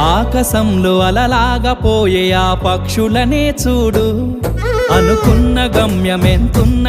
ఆకాశంలో అలలాగా పోయే ఆ పక్షులనే చూడు. అనుకున్న గమ్యమెంతున్న